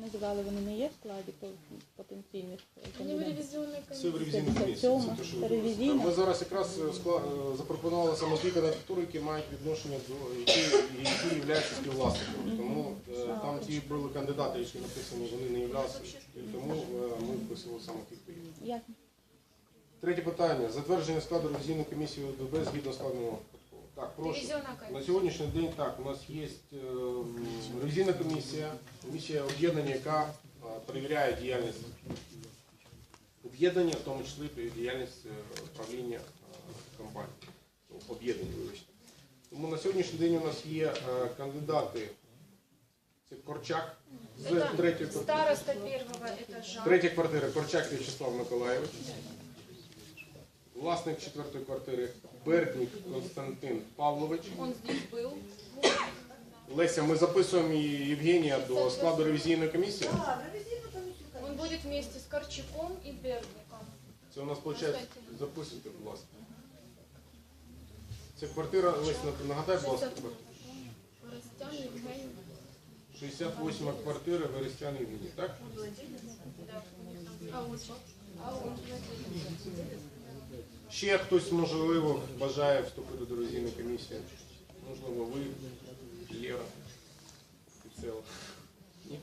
Ми називали, вони не є в складі потенційних. Це в комиссии. комісії. Це те, що ви ревізійна. Ми зараз якраз е, скла- е, запропонували саме ті кандидатури, які мають відношення до які, які являються співвласниками. Тому е, там ті були кандидати, які написані, вони не являлися. І тому е, ми вписували саме тих, хто є. Ясно. Третє питання. Затвердження складу ревізійної комісії ОДБ згідно складеного протоколу. Так, прошу. На сьогоднішній день так, у нас є е, ревізійна комісія, комісія об'єднання, яка е, перевіряє діяльність об'єднання, в тому числі діяльність е, правління е, компанії, об'єднання, вибачте. Тому на сьогоднішній день у нас є кандидати. Це Корчак з третьої квартири. староста первого этажа. Третя квартира Корчак В'ячеслав Миколаєвич. Власник четвертої квартири Берднік Константин Павлович. Он здесь был. Леся, ми записуємо і Євгенія до складу ревізійної комісії. Он будет вместе с Корчаком и Бердником. Це у нас виходить, записуйте, будь ласка. Це квартира, Леся, нагадай, будь ласка, Растян Евгений. 68 квартира Верестян Євгеній, так? Да. А он? А он владелец. Ще хтось, можливо, бажає вступити до ревізійної комісії. Можливо, ви, Лера, Піцела. Ні?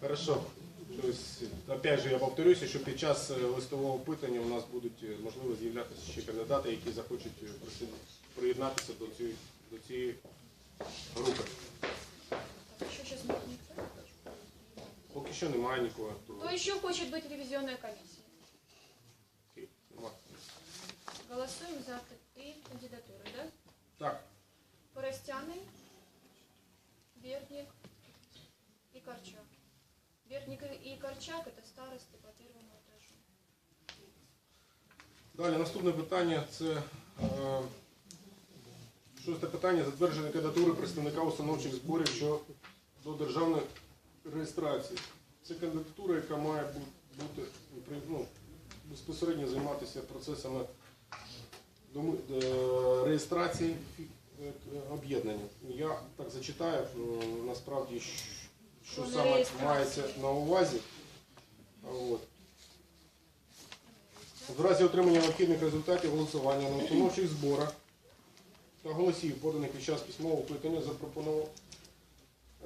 Хорошо. То есть, опять же, я повторюся, що під час е, листового опитання у нас будуть е, можливо з'являтися ще кандидати, які захочуть е, приєднатися до цієї, до цієї групи. Поки що немає нікого. То... Кто еще хочет быть в Далі наступне питання це е, шосте питання затвердження кандидатури представника установчих зборів щодо державної реєстрації. Це кандидатура, яка має бути ну, безпосередньо займатися процесами е, реєстрації е, об'єднання. Я так зачитаю насправді, що саме мається на увазі. От. В разі отримання необхідних результатів голосування на установчих зборах та голосів, поданих під час письмового опитання, запропонував,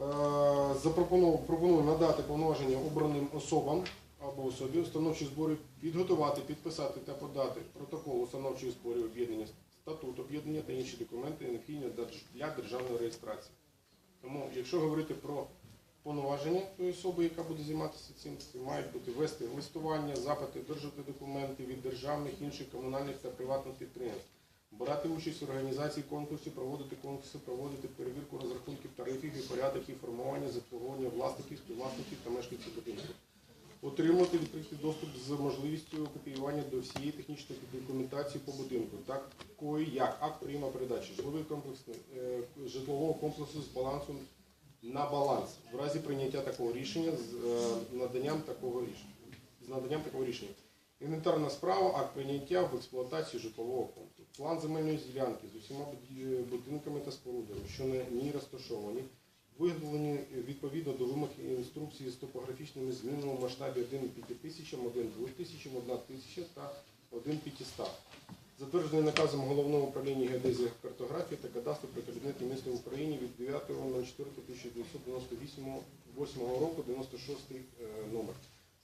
е, запропонував пропоную надати повноваження обраним особам або особі установчих зборів підготувати, підписати та подати протокол установчих зборів об'єднання, статут об'єднання та інші документи, необхідні для державної реєстрації. Тому, якщо говорити про повноваження тої особи, яка буде займатися цим, мають бути вести листування, запити, держати документи від державних, інших комунальних та приватних підприємств, брати участь в організації конкурсів, проводити конкурси, проводити перевірку розрахунків тарифів і порядок їх формування, з обслуговування власників, співвласників та мешканців будинку. Отримати відкритий доступ з можливістю копіювання до всієї технічної документації по будинку, такої як? Акт прийому передачі, е, житлового комплексу з балансом на баланс в разі прийняття такого рішення з е, наданням такого рішення. З наданням такого рішення. Інвентарна справа, акт прийняття в експлуатацію житлового комплексу. План земельної ділянки з усіма будинками та спорудами, що на ній розташовані, виготовлені відповідно до вимог інструкції з топографічними змінами в масштабі 1 5000, 1 2000, 1 1000 та 1 500. Затверджений наказом Головного управління геодезії картографії та кадастру при Кабінеті міністрів України від 9.04.1998 року 96 е, номер.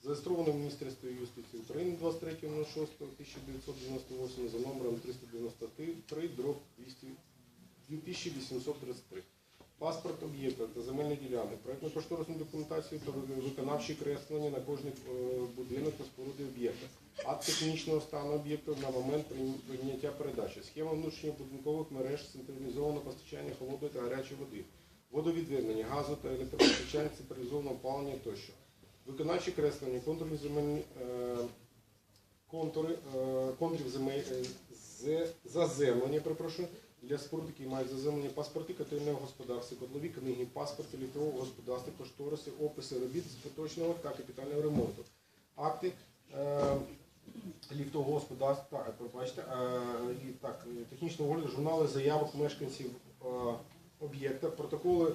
Зареєстровано в Міністерстві юстиції України 23.06.1998 за номером 393 дроб 2833. Паспорт об'єкта та земельні ділянки, проєктно-кошторисну документацію та виконавчі креслення на кожний е, будинок та споруди об'єкта, акт технічного стану об'єкта на момент прийняття передачі, схема внутрішньобудинкових мереж, централізоване постачання холодної та гарячої води, водовідведення, газу та електропостачання, централізоване опалення тощо. Виконавчі креслення, контурні земельні е, контури, е, контурів земель, е, заземлення, перепрошую, для споруд, які мають заземлення паспорти котельного господарства, котлові книги, паспорти літрового господарства, кошториси, описи робіт з поточного та капітального ремонту, акти е, ліфтового господарства, е, пробачте, е, і так, е, технічного огляду, журнали заявок мешканців е, об'єкта, протоколи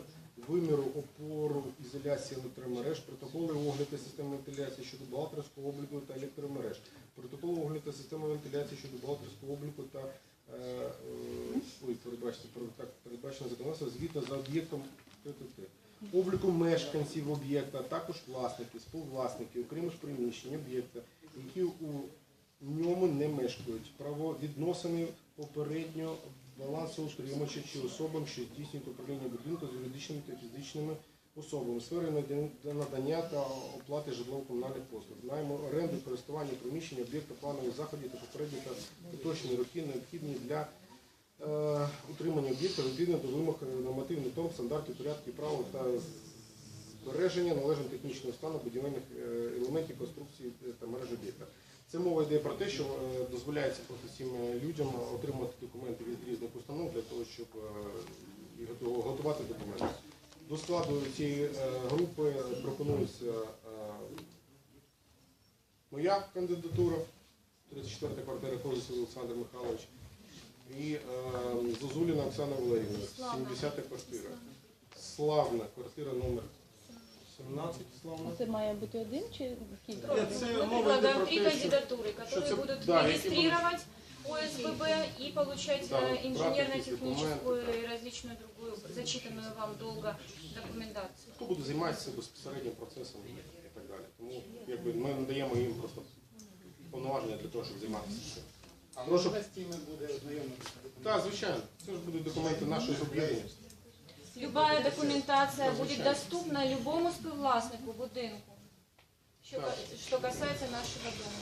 виміру опору ізоляції електромереж, протоколи огляду системи вентиляції щодо бухгалтерського обліку та електромереж, протоколи огляду системи вентиляції щодо бухгалтерського обліку та е, е, ой, передбачено законодавство звіту за об'єктом ТТТ. Обліку мешканців об'єкта, також власників, співвласників, окремих приміщень об'єкта, які у ньому не мешкають. Правовідносини попередньо балансоутримувача чи особам, що здійснюють управління будинку з юридичними та фізичними особами, сфери надання та оплати житлово-комунальних послуг, найму оренди, користування приміщення, об'єкта планових заходів та попередні та поточні роки необхідні для утримання об'єкта відповідно до вимог е, нормативних норм, стандартів, порядків правил та збереження належного технічного стану будівельних е, елементів конструкції е, та мережі об'єкта. Це мова йде про те, що е, дозволяється е, людям отримати документи від різних установ для того, щоб е, готувати документи. До складу цієї е, групи пропонується е, моя кандидатура, 34-та квартира Козисів Олександр Михайлович, і е, Зозуліна Оксана Валерійовна, 70 квартира. Славна, квартира номер 17, Славна. Це має бути один чи кілька? Нет, це Мы мова йде предлагаем про три те, що кандидатуры, которые це- будут да, які будуть- регистрировать ОСББ и получать Да, э, вот инженерно-техническую документы, и различную другую, зачитанную вам долго документацию. хто буде займатися безпосереднім процесом і так далі. Тому якби, ми надаємо їм просто повноваження для того, щоб займатися цим. А Прошу. можна з цими буде ознайомитися? Так, звичайно, це ж будуть документи нашого об'єднання. Любая документация будет доступна любому співвласнику будинку, що, Так. що касається нашого дому.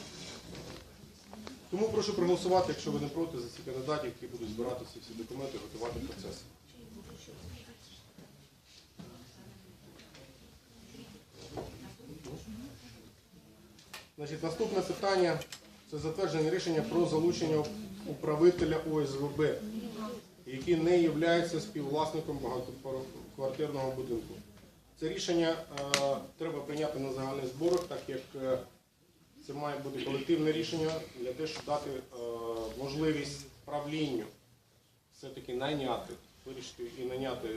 Тому прошу проголосувати, якщо ви не проти, за ці кандидатів, які будуть збирати ці всі документи, готувати процес. Значить, наступне питання це затвердження рішення про залучення управителя ОСВБ, який не є співвласником багатоквартирного будинку. Це рішення е, треба прийняти на загальних зборах, так як е, це має бути колективне рішення для того, щоб дати е, можливість правлінню все-таки найняти, вирішити і найняти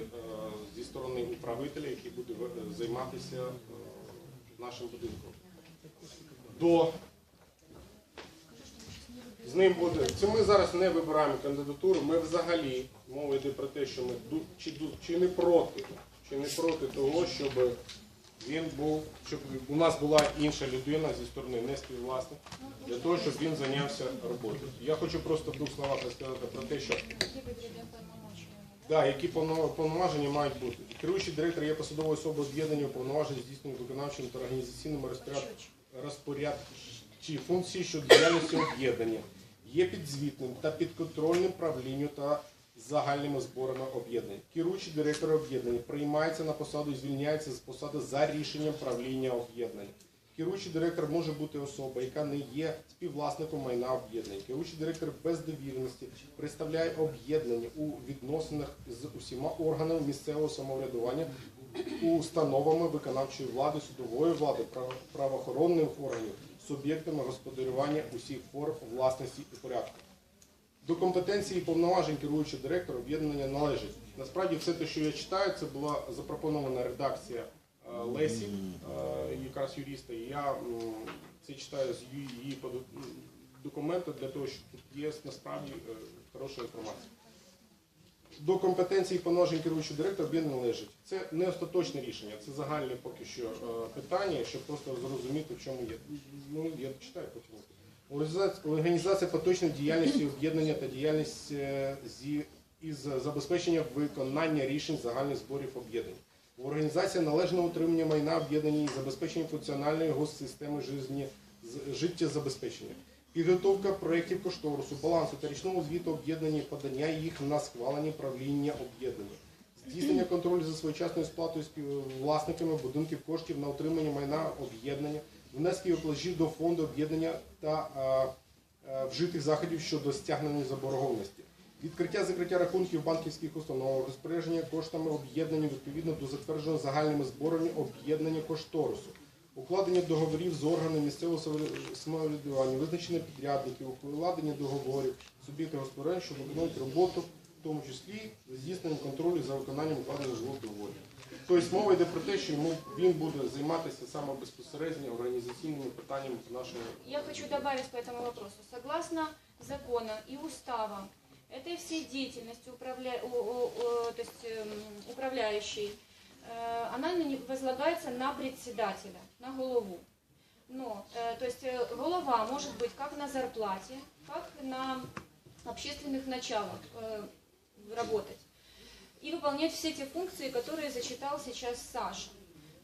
зі сторони управителя, який буде займатися нашим будинком. До з ним буде. Це ми зараз не вибираємо кандидатуру. Ми взагалі мова йде про те, що ми чи, чи не проти, чи не проти того, щоб він був, щоб у нас була інша людина зі сторони не співвласник, для того, щоб він зайнявся роботою. Я хочу просто в двох словах розказати про те, що? Да, які повноваження мають бути. Керуючий директор є посадовою особою об'єднання уповноважень здійснює виконавчими та організаційними розпоряд... розпорядчі функції щодо діяльності об'єднання. Є підзвітним та підконтрольним правлінню та загальними зборами об'єднань. Керуючий директор об'єднання приймається на посаду і звільняється з посади за рішенням правління об'єднання. Керуючий директор може бути особа, яка не є співвласником майна об'єднання. Керуючий директор без довіреності представляє об'єднання у відносинах з усіма органами місцевого самоврядування, установами виконавчої влади, судової влади, правоохоронних органів, суб'єктами господарювання усіх форм власності і порядку. До компетенції і повноважень керуючого директора об'єднання належить. Насправді все те, що я читаю, це була запропонована редакція е, Лесі, е, якраз юриста. І я це читаю з її документу для того, що тут є насправді е, хороша інформація. До компетенції і повноважень керуючого директора об'єднання належить. Це не остаточне рішення, це загальне поки що е, питання, щоб просто зрозуміти, в чому є. Ну, я читаю потім. Організація- поточної діяльності об'єднання та діяльність е, зі із забезпечення виконання рішень загальних зборів об'єднань. Організація належного утримання майна об'єднання і забезпечення функціональної госсистеми життєзабезпечення. Підготовка проєктів кошторису, балансу та річного звіту об'єднання подання їх на схвалення правління об'єднання. Здійснення контролю за своєчасною сплатою співвласниками будинків коштів на утримання майна об'єднання, внески платежів до фонду об'єднання та е, е, вжитих заходів щодо стягнення заборгованості. Відкриття закриття рахунків банківських установ, розпорядження коштами об'єднання відповідно до затвердженого загальними зборами об'єднання кошторису, укладення договорів з органами місцевого самовря- самоврядування, визначення підрядників, укладення договорів, суб'єкти господарювання, що виконують роботу, в тому числі за здійсненням контролю за виконанням укладених житлових договорів. Тобто мова йде про те, що йому він буде займатися саме безпосередньо організаційними питаннями нашого. Я хочу добавить по этому вопросу. Согласно закона и уставам, этой всей деятельности управля... у- у- у- то есть, эм, управляющей, э, она на не- возлагается на председателя, на голову. Но, э, то есть э, голова может быть как на зарплате, как на общественных началах э, работать и выполнять все те функции, которые зачитал сейчас Саша.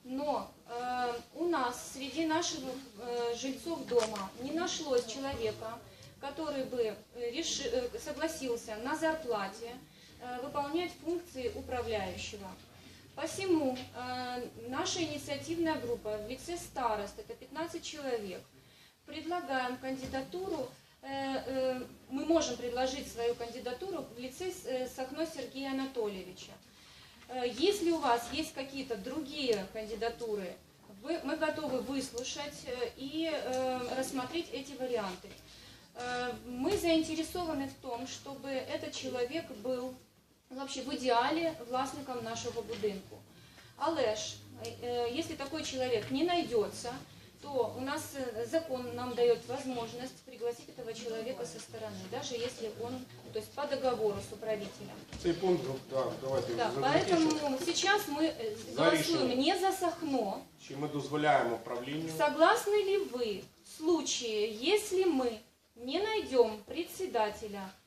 Но э, у нас среди наших э, жильцов дома не нашлось человека, который бы э, реши- э, согласился на зарплате э, выполнять функции управляющего. Посему э, наша инициативная группа в лице старост, это 15 человек, предлагаем кандидатуру, э, э, мы можем предложить свою кандидатуру в лице э, Сахно Сергея Анатольевича. Э, Если у вас есть какие-то другие кандидатуры, вы- мы готовы выслушать э, и э, рассмотреть эти варианты. Э, Мы заинтересованы в том, чтобы этот человек был вообще в идеале власником нашого будинку. Але ж, э, если такой человек не найдется, то у нас э, закон нам дает возможность пригласить этого человека со стороны, даже если он, то есть по договору с управителем. Цей пункт, ну, да, давайте Да, закінчимо. поэтому сейчас мы э, За голосуем решение. не за Сахно. Чи ми дозволяємо правлінню Согласны ли вы в случае, если мы не найдем председателя, э,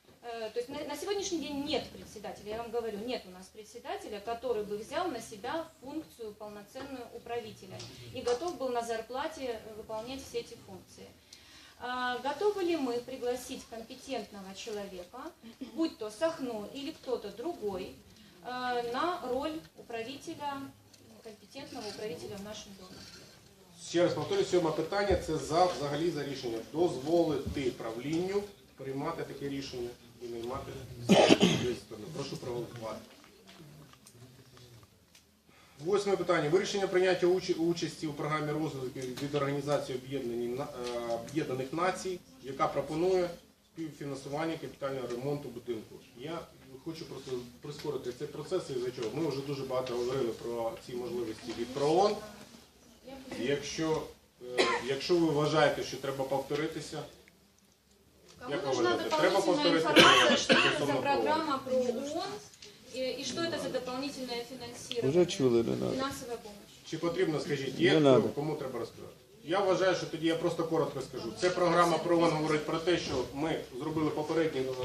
то есть на, на сегодняшний день нет председателя, я вам говорю, нет у нас председателя, который бы взял на себя функцию полноценную управителя и готов был на зарплате э, выполнять все эти функции. А, Готовы ли мы пригласить компетентного человека, будь то Сахно или кто-то другой, э, на роль управителя, компетентного управителя в нашем доме? Ще раз повторюю, сьоме питання це за взагалі за рішення дозволити правлінню приймати таке рішення І наймати сторони. Прошу проголосувати. Восьме питання. Вирішення прийняття уча- участі у програмі розвитку від Організації е, Об'єднаних Націй, яка пропонує співфінансування капітального ремонту будинку. Я хочу просто прискорити цей процес, із-за чого ми вже дуже багато говорили про ці можливості від ПРООН. Якщо, е, якщо ви вважаєте, що треба повторитися, Як ви нужна треба дополнительная информация, что это за программа про ООН и, и что это за дополнительное финансирование? Вже чули, не надо. Финансовая помощь. чи потрібно, скажіть, є Не хто, надо. кому треба розказати? Я вважаю, що тоді я просто коротко скажу. Це програма ПРООН говорить про те, що ми зробили попереднє е,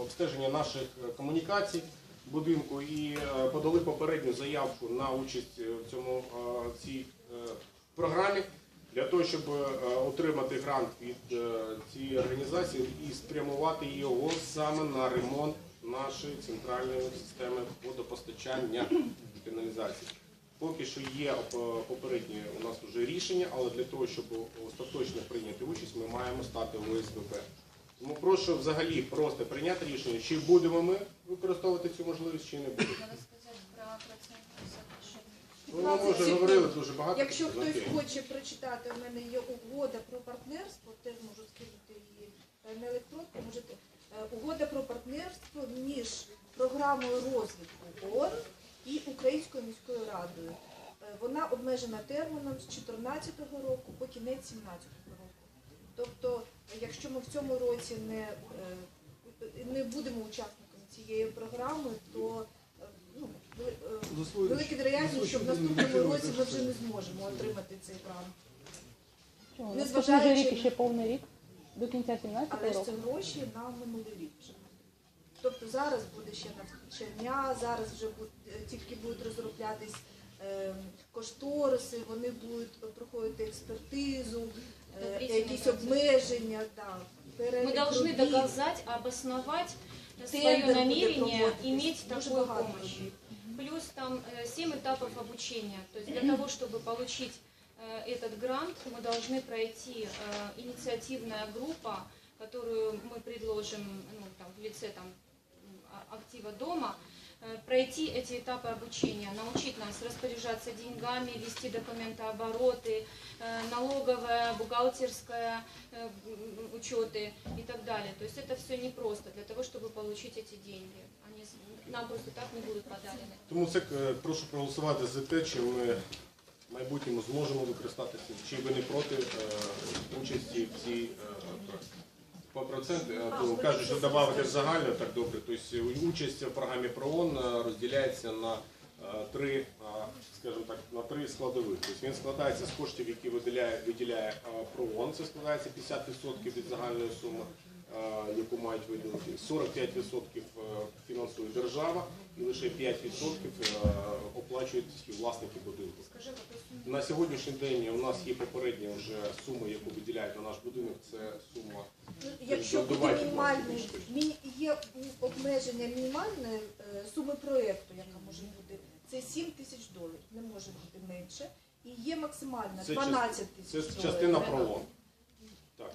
обстеження наших е, комунікацій будинку і е, подали попередню заявку на участь е, в цьому е, цій е, програмі для того, щоб е, отримати грант від е, цієї організації і спрямувати його саме на ремонт нашої центральної системи водопостачання каналізації. Поки що є е, попереднє у нас вже рішення, але для того, щоб остаточно прийняти участь, ми маємо стати ОСББ. Тому прошу взагалі просто прийняти рішення, чи будемо ми використовувати цю можливість, чи не будемо. Надо сказать про процентное соотношение. Ну, ми вже говорили дуже багато. Якщо хтось хоче прочитати, у мене є угода про партнерство, теж можу скинути її е, на електронку. Можете Е, угода про партнерство між програмою розвитку ООН і Українською міською радою. Е, Вона обмежена терміном з 2014 року по кінець 2017 року. Тобто, якщо ми в цьому році не, не будемо учасниками цієї програми, то велика вероятність, що в наступному році ми вже не зможемо отримати цей грант. Чому? Не Наступний же рік ще повний рік до кінця 17 Але ж це гроші на минулий рік вже. Тобто зараз буде ще навчання, зараз вже тільки будуть розроблятись е, кошториси, вони будуть проходити експертизу, е, якісь обмеження, да, перелік Мы должны робіт. доказать, обосновать свое Тендер буде Плюс там 7 этапов обучения. То есть для того, чтобы получить э, этот грант, мы должны пройти э, инициативная группа, которую мы предложим ну, там, в лице там, а- актива дома, э, пройти эти этапы обучения, научить нас распоряжаться деньгами, вести документообороты, э, налоговая, бухгалтерская э, учеты и так далее. То есть это все непросто для того, чтобы получить эти деньги. Нам просто так не будут подарены. Тому це е, прошу проголосувати за те, чи ми в майбутньому зможемо використатися, чи ви не проти е, участі в цій е, по проценту, то кажуть, що додати загально так добре. Тобто участь в програмі ПРООН розділяється на три, скажімо так, на три складових. Тобто він складається з коштів, які виділяє, виділяє ПРООН, це складається 50% від загальної суми. Е, Яку мають виділити 45% е, фінансує держава, і лише 5% е, оплачують власники будинку. На сьогоднішній день у нас є попередня вже сума, яку виділяють на наш будинок. Це сума Ну, Якщо буде мінімальний, є обмеження мінімальної суми проєкту, яка може бути, це 7 тисяч доларів, не може бути менше. І є максимальна Це 12 це тисяч доларів. частина 13. так,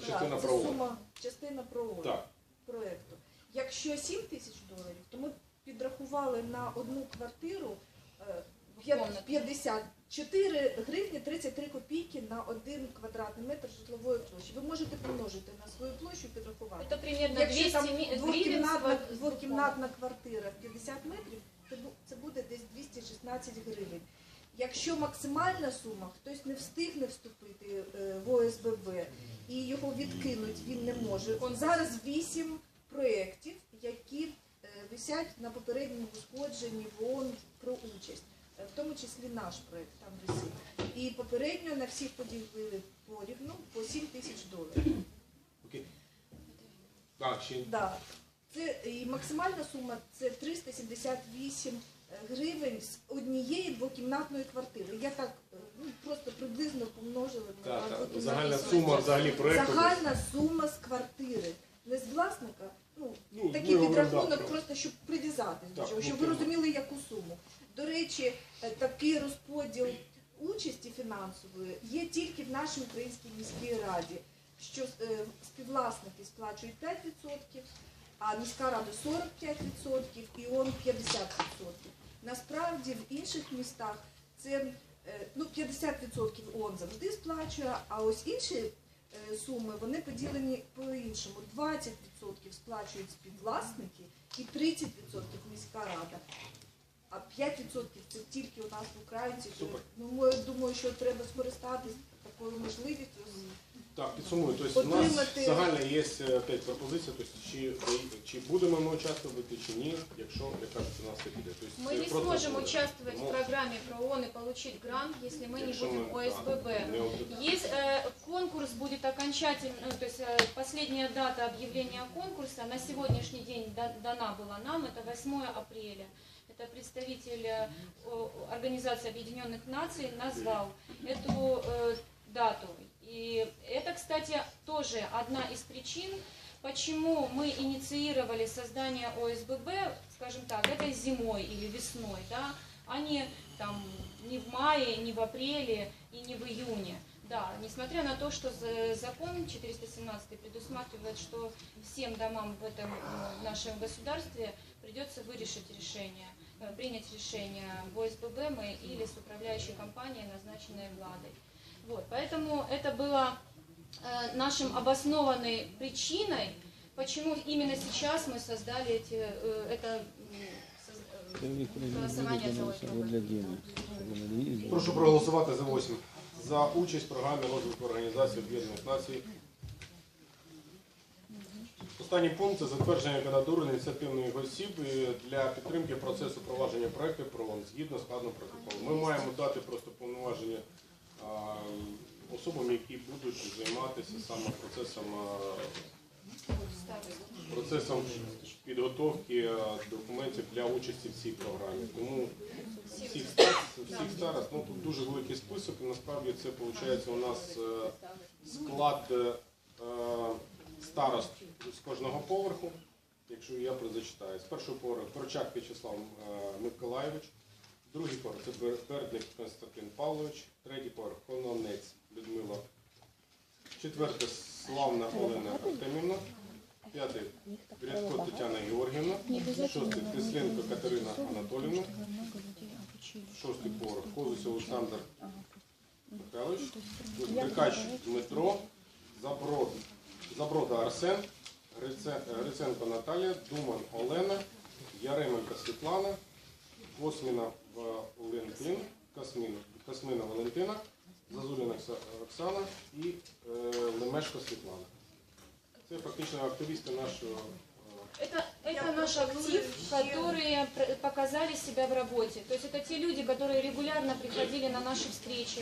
це частина це сума, частина ПРООН. Так, проєкту. Якщо 7 тисяч доларів, то ми підрахували на одну квартиру е, п'ят- 54 гривні 33 копійки на один квадратний метр житлової площі. Ви можете помножити на свою площу і підрахувати. Это примерно Якщо 200 там ми- гривен двохкімнатна, с- с квартира в 50 метрів, бу- це буде десь 216 гривень. Якщо максимальна сума, хтось не встигне вступити е, в ОСББ і його відкинуть, він не може. Зараз 8 проєктів, які е, висять на попередньому узгодженні в ООН про участь, Е, в тому числі наш проєкт там висить. І попередньо на всіх поділили порівну по 7 тисяч доларів. окей. Так, ще Да. Це і максимальна сума це 378 гривень з однієї двокімнатної квартири. Я так ну, просто приблизно помножила на так, так. двокімнатну загальна квартиру. сума взагалі проєкту. Загальна сума з квартири, не з власника. Ну, Ну, такий ми говоримо, підрахунок да, про- просто щоб прив'язати до Так, чого, ну, щоб ви тема. розуміли, яку суму. До речі, е, такий розподіл участі фінансової є тільки в нашій українській міській раді, що е, співвласники сплачують 5%, а міська рада 45% і ООН 50%. Насправді в інших містах це е, ну, 50% ООН завжди сплачує, а ось інші е, суми вони поділені по-іншому. 20% сплачують співвласники і 30% міська рада. А 5% це тільки у нас в Українці. Супер. Ну, думаю, що треба скористатися такою можливістю. Так, підсумую. Тобто у нас Отримати- загально є е, п'ять пропозицій, тобто чи, чи будемо ми участвувати, чи ні, якщо, як кажуть, у нас все піде. Тобто, Мы це не просто сможем буде. участвовать Ну, в программе ПРООН и получить грант, если мы не якщо будем ми, ОСББ. да, не ОСББ. Есть э, конкурс будет окончательно, ну, то есть э, последняя дата объявления конкурса на сегодняшний день да- дана была нам, это 8 апреля. Это представитель э, о- Организации Объединенных Наций назвал эту э, дату. И это, кстати, тоже одна из причин, почему мы инициировали создание ОСББ, скажем так, это зимой или весной, да, а не там не в мае, не в апреле и не в июне. Да, несмотря на то, что за- закон 417 предусматривает, что всем домам в этом э, нашем государстве придется вырешить решение, э, принять решение в ОСББ мы или с управляющей компанией, назначенной владой. Вот, поэтому это было э, нашим обоснованной причиной, почему именно сейчас мы создали эти, э, это м, соз- э, голосование за ОСББ. Прошу проголосувати за 8. За участь в програмі розвитку Організації Об'єднаних Націй. Останній пункт це затвердження кандидатури ініціативних осіб і для підтримки процесу провадження проєктів ПРООН згідно складного протоколу. Ми маємо дати просто повноваження а, особам, які будуть займатися саме процесом процесом підготовки е, документів для участі в цій програмі. Тому всіх старост, всіх старост, ну тут дуже великий список, і насправді це виходить у нас е, склад е, старост з кожного поверху. Якщо я зачитаю, з першого поверху Прочак В'ячеслав е, Миколайович, другий поверх це Бер- Бердник Константин Павлович, третій поверх Кононець Людмила, четверте Славна Олена Артемівна, П'ятий Грицько Тетяна Георгівна. Шостий Тисленко Катерина Анатолівна. Шостий поверх Козусь Олександр Михайлович. Дикач Дмитро. Заброд, Заброда Арсен. Грице- Гриценко Наталія. Думан Олена. Яременко Світлана. Косміна Валентин. Косміна, Космина Валентина. Зазуліна Окса- Оксана і е, Лемешко Світлана. Це фактично активісти нашого. е, Это, это наш актив, которые пр- показали себя в работе. То есть это те люди, которые регулярно приходили на наши встречи,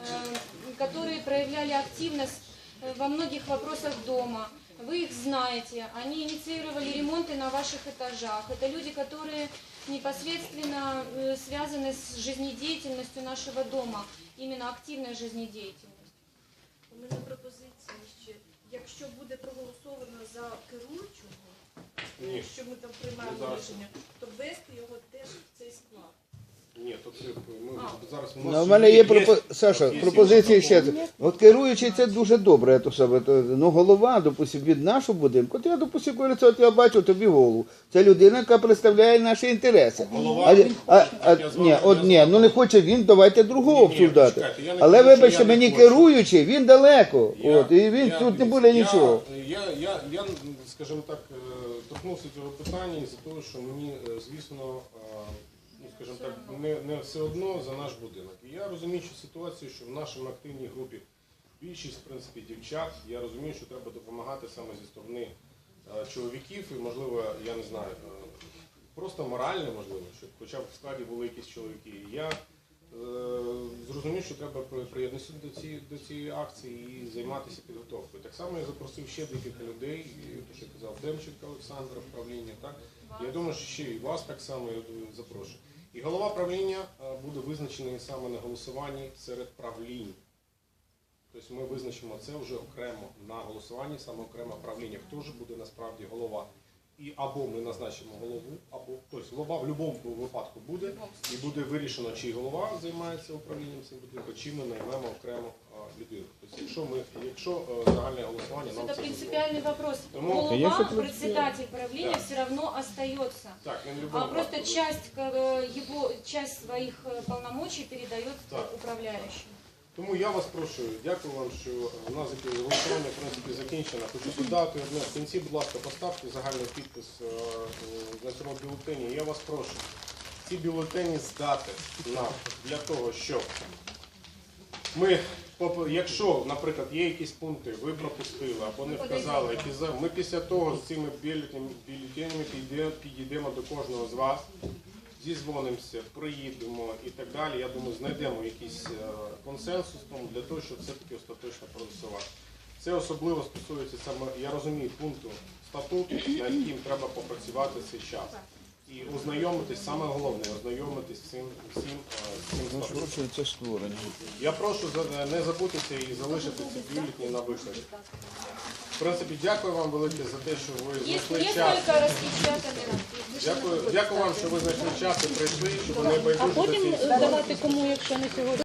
э, которые проявляли активность э, во многих вопросах дома. Вы их знаете, они инициировали ремонты на ваших этажах. Это люди, которые непосредственно э, связаны с жизнедеятельностью нашего дома, именно активной жизнедеятельностью. У мене пропозиція ще, якщо буде проголосовано за керуючого, Ні. якщо ми там приймаємо Ну, зараз. рішення, то ввести його теж в цей склад. ні, то це ми зараз у Ну, нас у мене є є- пропо... Саша, є пропозиція ще. От керуючий це дуже добре. То саме, то, ну, голова, допустим, від нашого будинку. От я, допустим, коли це от я бачу тобі голову. Це людина, яка представляє наші інтереси. Голова, А, а, а, я з вами- ні, от ні, ну не хоче він, давайте другого Ні, ні, обсуждати. почекайте, я не Але кажу, що вибачте, я не мені хочу. керуючий, він далеко. Я- От, і він я- тут не буде я- нічого. Я, я, я, скажімо так, е, торкнувся цього питання із-за того, що мені, е, звісно, е, ну, скажімо так, не, не все одно за наш будинок. І я розумію, що ситуацію, що в нашій активній групі більшість, в принципі, дівчат, я розумію, що треба допомагати саме зі сторони е, чоловіків, і, можливо, я не знаю, е, просто морально, можливо, щоб хоча б в складі були якісь чоловіки. І Я е, зрозумів, що треба при- приєднатися до цієї, до цієї акції і займатися підготовкою. Так само я запросив ще декілька людей, і, те, що я казав, Демченка Олександра, правління. Так? Я думаю, що ще і вас так само я думаю, запрошую. І голова правління е, буде визначений саме на голосуванні серед правлінь. Тобто ми визначимо це вже окремо на голосуванні, саме окремо правління. Хто ж буде насправді голова? І або ми назначимо голову, або тобто голова в будь-якому випадку буде, і буде вирішено, чи голова займається управлінням цим будинком, чи ми наймемо окремо а, людину. Тобто, якщо ми, якщо е, загальне голосування нам Это це дозволить. принципиальный вопрос. Тому- Голова, председатель правления Да. все равно остается. Так, він в А будь-якому просто випадку. часть э, его часть своих э, полномочий передает Так. управляющим. Тому я вас прошу, дякую вам, що у нас голосування в принципі закінчено. Хочу додати одне в кінці, будь ласка, поставте загальний підпис е, на цьому бюлетені. Я вас прошу ці бюлетені здати нам для того, щоб ми, якщо, наприклад, є якісь пункти, ви пропустили або не вказали, які ми після того з цими бюлетенями підійдемо до кожного з вас зізвонимося, приїдемо і так далі. Я думаю, знайдемо якийсь е, консенсус тому для того, щоб все-таки остаточно проголосувати. Це особливо стосується саме, я розумію, пункту статуту, над яким треба попрацювати цей час. І ознайомитись, саме головне, ознайомитись з цим, всім, е, цим статутом. це створення. Я прошу не забутися і залишити ці бюлетні на виході. В принципі, дякую вам велике за те, що ви Есть знайшли час. несколько распечатанных. Дякую, дякую вам, що ви знайшли час і прийшли, щоб ви не А байдужі до потім цієї е, давати кому, якщо не сьогодні.